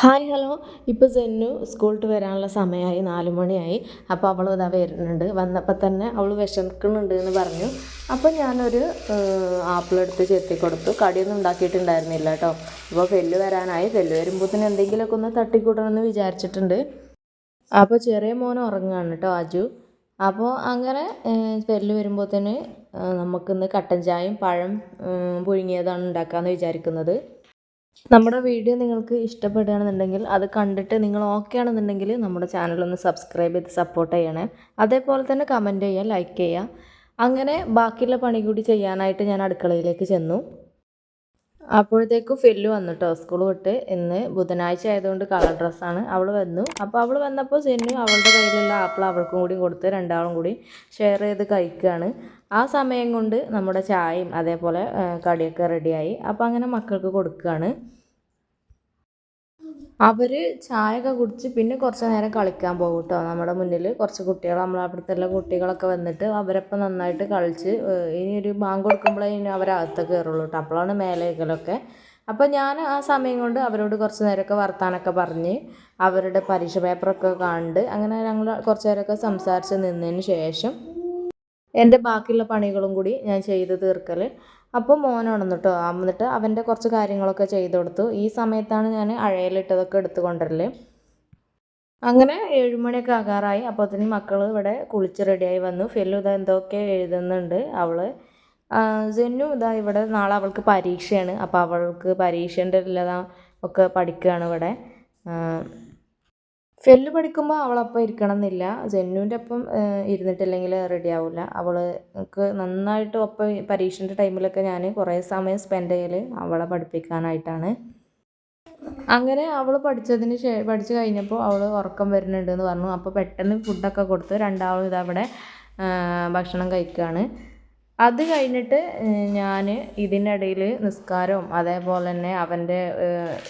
Hi hello. ഇപ്പോൾ സെന്നു സ്കൂളിട്ട് വരാനുള്ള സമയമായി നാല് മണിയായി. അപ്പോൾ അവൾ ഇതാ വരുന്നുണ്ട്. വന്നപ്പോൾ തന്നെ അവൾ വിശക്കുന്നുണ്ട് എന്ന് പറഞ്ഞു. അപ്പോൾ ഞാനൊരു ആപ്പിളെടുത്ത് ചെത്തി കൊടുത്തു. കടിയൊന്നും ഉണ്ടാക്കിയിട്ടുണ്ടായിരുന്നില്ല കേട്ടോ. അപ്പോൾ ഫെല്ല് വരാനായി. ഫെല്ല് തന്നെ എന്തെങ്കിലുമൊക്കെ ഒന്ന് തട്ടിക്കൂട്ടണമെന്ന് വിചാരിച്ചിട്ടുണ്ട്. അപ്പോൾ ചെറിയ മോൻ ഉറങ്ങുകയാണ് കേട്ടോ അജു. അപ്പോൾ അങ്ങനെ ഫെല്ല് തന്നെ നമുക്കിന്ന് കട്ടൻ ചായയും പഴം പുഴുങ്ങിയതാണ് ഉണ്ടാക്കാമെന്ന് വിചാരിക്കുന്നത്. നമ്മുടെ വീഡിയോ നിങ്ങൾക്ക് ഇഷ്ടപ്പെടുകയാണെന്നുണ്ടെങ്കിൽ അത് കണ്ടിട്ട് നിങ്ങൾ ഓക്കെ ആണെന്നുണ്ടെങ്കിൽ നമ്മുടെ ചാനലൊന്ന് സബ്സ്ക്രൈബ് ചെയ്ത് സപ്പോർട്ട് ചെയ്യണേ. അതേപോലെ തന്നെ കമന്റ് ചെയ്യുക ലൈക്ക് ചെയ്യുക. അങ്ങനെ ബാക്കിയുള്ള പണി കൂടി ചെയ്യാനായിട്ട് ഞാൻ അടുക്കളയിലേക്ക് ചെന്നു. അപ്പോഴത്തേക്കും ഫെല്ലു വന്നു കേട്ടോ സ്കൂൾ വിട്ട്. ഇന്ന് ബുധനാഴ്ച ആയതുകൊണ്ട് കളർ ഡ്രസ്സാണ്. അവൾ വന്നു. അപ്പോൾ അവൾ വന്നപ്പോൾ സെന്നു അവളുടെ കയ്യിലുള്ള ആപ്പിൾ അവൾക്കും കൂടി കൊടുത്ത് രണ്ടാളും കൂടി ഷെയർ ചെയ്ത് കഴിക്കുകയാണ്. ആ സമയം കൊണ്ട് നമ്മുടെ ചായയും അതേപോലെ കടിയൊക്കെ റെഡിയായി അപ്പോൾ അങ്ങനെ മക്കൾക്ക് കൊടുക്കുകയാണ്. അവർ ചായയൊക്കെ കുടിച്ച് പിന്നെ കുറച്ച് നേരം കളിക്കാൻ പോകും കേട്ടോ നമ്മുടെ മുന്നിൽ കുറച്ച് കുട്ടികൾ നമ്മളെ അവിടുത്തെ കുട്ടികളൊക്കെ വന്നിട്ട് അവരപ്പം നന്നായിട്ട് കളിച്ച് ഇനി ഒരു ബാങ്ക് കൊടുക്കുമ്പോഴേ ഇനി അവരകത്ത് കയറുള്ളൂ കേട്ടോ അപ്പോഴാണ് മേലേക്കലൊക്കെ. അപ്പോൾ ഞാൻ ആ സമയം കൊണ്ട് അവരോട് കുറച്ച് നേരമൊക്കെ വർത്താനൊക്കെ പറഞ്ഞ് അവരുടെ പരീക്ഷ പേപ്പറൊക്കെ കണ്ട് അങ്ങനെ ഞങ്ങൾ കുറച്ച് നേരമൊക്കെ സംസാരിച്ച് നിന്നതിന് ശേഷം എന്റെ ബാക്കിയുള്ള പണികളും കൂടി ഞാൻ ചെയ്ത് തീർക്കൽ. അപ്പോൾ മോൻ ഉണർന്നു കേട്ടോ എന്നിട്ട് അവന്റെ കുറച്ച് കാര്യങ്ങളൊക്കെ ചെയ്ത് കൊടുത്തു. ഈ സമയത്താണ് ഞാൻ അഴയിലിട്ടതൊക്കെ എടുത്തു കൊണ്ടുവരൽ. അങ്ങനെ ഏഴുമണിയൊക്കെ ആകാറായി. അപ്പോഴത്തേനും മക്കൾ ഇവിടെ കുളിച്ച് റെഡിയായി വന്നു. ഫെല്ലു ഇതാ എന്തൊക്കെ എഴുതുന്നുണ്ട് അവൾ ജെന്നു ഇതാ ഇവിടെ നാളെ അവൾക്ക് പരീക്ഷയാണ്. അപ്പോൾ അവൾക്ക് പരീക്ഷേന്റെ എല്ലാം ഒക്കെ പഠിക്കുകയാണ് ഇവിടെ. ഫെല്ല് പഠിക്കുമ്പോൾ അവളൊപ്പം ഇരിക്കണം എന്നില്ല ജെന്നുവിന്റെ ഒപ്പം ഇരുന്നിട്ടില്ലെങ്കിൽ റെഡി ആവില്ല അവൾക്ക് നന്നായിട്ട് ഒപ്പം പരീക്ഷന്റെ ടൈമിലൊക്കെ ഞാൻ കുറേ സമയം സ്പെൻഡ് ചെയ്യൽ അവളെ പഠിപ്പിക്കാനായിട്ടാണ്. അങ്ങനെ അവൾ പഠിച്ചതിന് ശേ പഠിച്ചു കഴിഞ്ഞപ്പോൾ അവൾ ഉറക്കം വരുന്നുണ്ടെന്ന് പറഞ്ഞു. അപ്പോൾ പെട്ടെന്ന് ഫുഡൊക്കെ കൊടുത്ത് രണ്ടാളും ഇതവിടെ ഭക്ഷണം കഴിക്കുകയാണ് അത് കഴിഞ്ഞിട്ട് ഞാൻ ഇതിനിടയിൽ നിസ്കാരവും അതേപോലെ തന്നെ അവന്റെ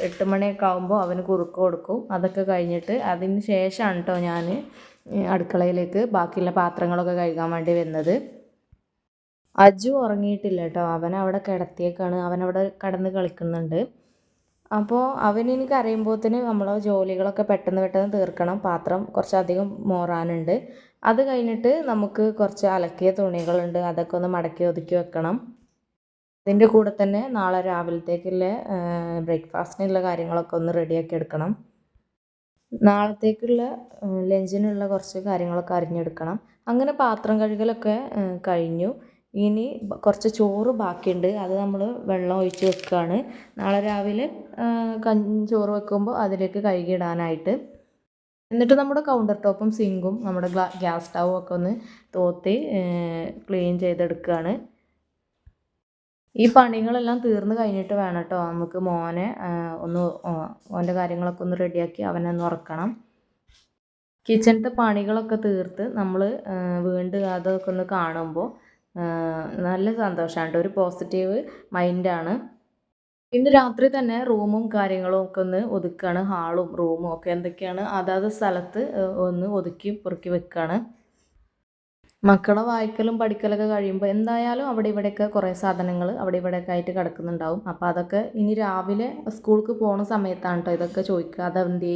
എട്ട് മണിയൊക്കെ ആകുമ്പോൾ അവന് കുറുക്ക് കൊടുക്കും. അതൊക്കെ കഴിഞ്ഞിട്ട് അതിന് ശേഷമാണ് കേട്ടോ ഞാൻ അടുക്കളയിലേക്ക് ബാക്കിയുള്ള പാത്രങ്ങളൊക്കെ കഴുകാൻ വേണ്ടി വന്നത്. അജു ഉറങ്ങിയിട്ടില്ല കേട്ടോ അവൻ അവിടെ കിടത്തിയേക്കാണ്. അവൻ അവിടെ കിടന്ന് കളിക്കുന്നുണ്ട്. അപ്പോൾ അവനെനിക്ക് അറിയുമ്പോഴത്തേന് നമ്മൾ ജോലികളൊക്കെ പെട്ടെന്ന് പെട്ടെന്ന് തീർക്കണം. പാത്രം കുറച്ചധികം മോറാനുണ്ട്. അത് കഴിഞ്ഞിട്ട് നമുക്ക് കുറച്ച് അലക്കിയ തുണികളുണ്ട്. അതൊക്കെ ഒന്ന് മടക്കി ഒതുക്കി വെക്കണം. അതിന്റെ കൂടെ തന്നെ നാളെ രാവിലത്തേക്കുള്ള ബ്രേക്ക്ഫാസ്റ്റിനുള്ള കാര്യങ്ങളൊക്കെ ഒന്ന് റെഡിയാക്കി എടുക്കണം. നാളത്തേക്കുള്ള ലഞ്ചിനുള്ള കുറച്ച് കാര്യങ്ങളൊക്കെ അറിഞ്ഞെടുക്കണം. അങ്ങനെ പാത്രം കഴുകലൊക്കെ കഴിഞ്ഞു. ഇനി കുറച്ച് ചോറ് ബാക്കിയുണ്ട്. അത് നമ്മൾ വെള്ളം ഒഴിച്ച് വെക്കുകയാണ് നാളെ രാവിലെ ചോറ് വെക്കുമ്പോൾ അതിലേക്ക് കഴുകിയിടാനായിട്ട് എന്നിട്ട് നമ്മുടെ കൗണ്ടർ ടോപ്പും സിങ്കും നമ്മുടെ ഗ്യാസ് സ്റ്റൗവും ഒക്കെ ഒന്ന് തോത്തി ക്ലീൻ ചെയ്തെടുക്കുകയാണ് ഈ പണികളെല്ലാം തീർന്നു കഴിഞ്ഞിട്ട് വേണം കേട്ടോ നമുക്ക് മോനെ ഒന്ന് മോന്റെ കാര്യങ്ങളൊക്കെ ഒന്ന് റെഡിയാക്കി അവനെ ഒന്ന് ഉറക്കണം. കിച്ചണിലത്തെ പണികളൊക്കെ തീർത്ത് നമ്മൾ വീണ്ടും അതൊക്കെ ഒന്ന് കാണുമ്പോൾ നല്ല സന്തോഷമാണ് ഒരു പോസിറ്റീവ് മൈൻഡാണ് ഇന്ന് രാത്രി തന്നെ റൂമും കാര്യങ്ങളും ഒക്കെ ഒന്ന് ഒതുക്കുകയാണ് ഹാളും റൂമും ഒക്കെ എന്തൊക്കെയാണ് അതാത് സ്ഥലത്ത് ഒന്ന് ഒതുക്കി പൊറുക്കി വെക്കുകയാണ് മക്കളെ വായിക്കലും പഠിക്കലൊക്കെ കഴിയുമ്പോൾ എന്തായാലും അവിടെ ഇവിടെയൊക്കെ കുറേ സാധനങ്ങൾ അവിടെ ഇവിടെയൊക്കെ ആയിട്ട് കിടക്കുന്നുണ്ടാവും. അപ്പോൾ അതൊക്കെ ഇനി രാവിലെ സ്കൂൾക്ക് പോകുന്ന സമയത്താണ് കേട്ടോ ഇതൊക്കെ ചോദിക്കുക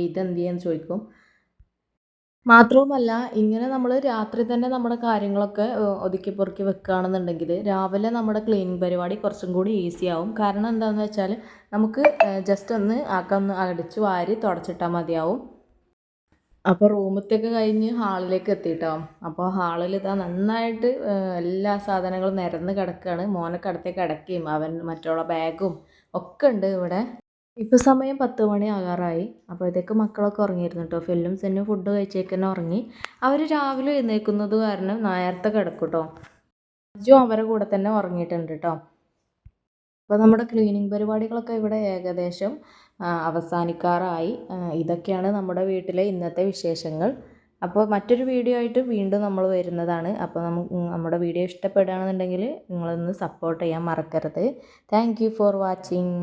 ഇതെന്ത് എന്ന് ചോദിക്കും. മാത്രവുമല്ല ഇങ്ങനെ നമ്മൾ രാത്രി തന്നെ നമ്മുടെ കാര്യങ്ങളൊക്കെ ഒതുക്കി പൊറുക്കി വെക്കുകയാണെന്നുണ്ടെങ്കിൽ രാവിലെ നമ്മുടെ ക്ലീനിങ് പരിപാടി കുറച്ചും കൂടി ഈസി ആവും. കാരണം എന്താണെന്ന് വെച്ചാൽ നമുക്ക് ജസ്റ്റ് ഒന്ന് ആക്കം ഒന്ന് അടിച്ച് വാരി തുടച്ചിട്ടാൽ മതിയാവും. അപ്പോൾ റൂമത്തേക്ക് കഴിഞ്ഞ് ഹാളിലേക്ക് എത്തിയിട്ടോ അപ്പോൾ ഹാളിൽ ഇതാ നന്നായിട്ട് എല്ലാ സാധനങ്ങളും നിരന്ന് കിടക്കുകയാണ് മോനെ അടുത്തേക്ക് കിടക്കുകയും അവൻ മറ്റുള്ള ബാഗും ഒക്കെ ഉണ്ട് ഇവിടെ. ഇപ്പോൾ സമയം പത്ത് മണി ആകാറായി. അപ്പോഴത്തേക്ക് മക്കളൊക്കെ ഉറങ്ങിയിരുന്നു കേട്ടോ ഫെല്ലും സെന്നും ഫുഡ് കഴിച്ചേക്കന്നെ ഉറങ്ങി. അവർ രാവിലെ എഴുന്നേൽക്കുന്നത് കാരണം നേരത്തെ കിടക്കും കേട്ടോ അജു അവരെ കൂടെ തന്നെ ഉറങ്ങിയിട്ടുണ്ട് കേട്ടോ അപ്പോൾ നമ്മുടെ ക്ലീനിങ് പരിപാടികളൊക്കെ ഇവിടെ ഏകദേശം അവസാനിക്കാറായി. ഇതൊക്കെയാണ് നമ്മുടെ വീട്ടിലെ ഇന്നത്തെ വിശേഷങ്ങൾ. അപ്പോൾ മറ്റൊരു വീഡിയോ ആയിട്ട് വീണ്ടും നമ്മൾ വരുന്നതാണ്. അപ്പോൾ നമ്മുടെ വീഡിയോ ഇഷ്ടപ്പെടുകയാണെന്നുണ്ടെങ്കിൽ നിങ്ങളൊന്ന് സപ്പോർട്ട് ചെയ്യാൻ മറക്കരുത്. Thank for watching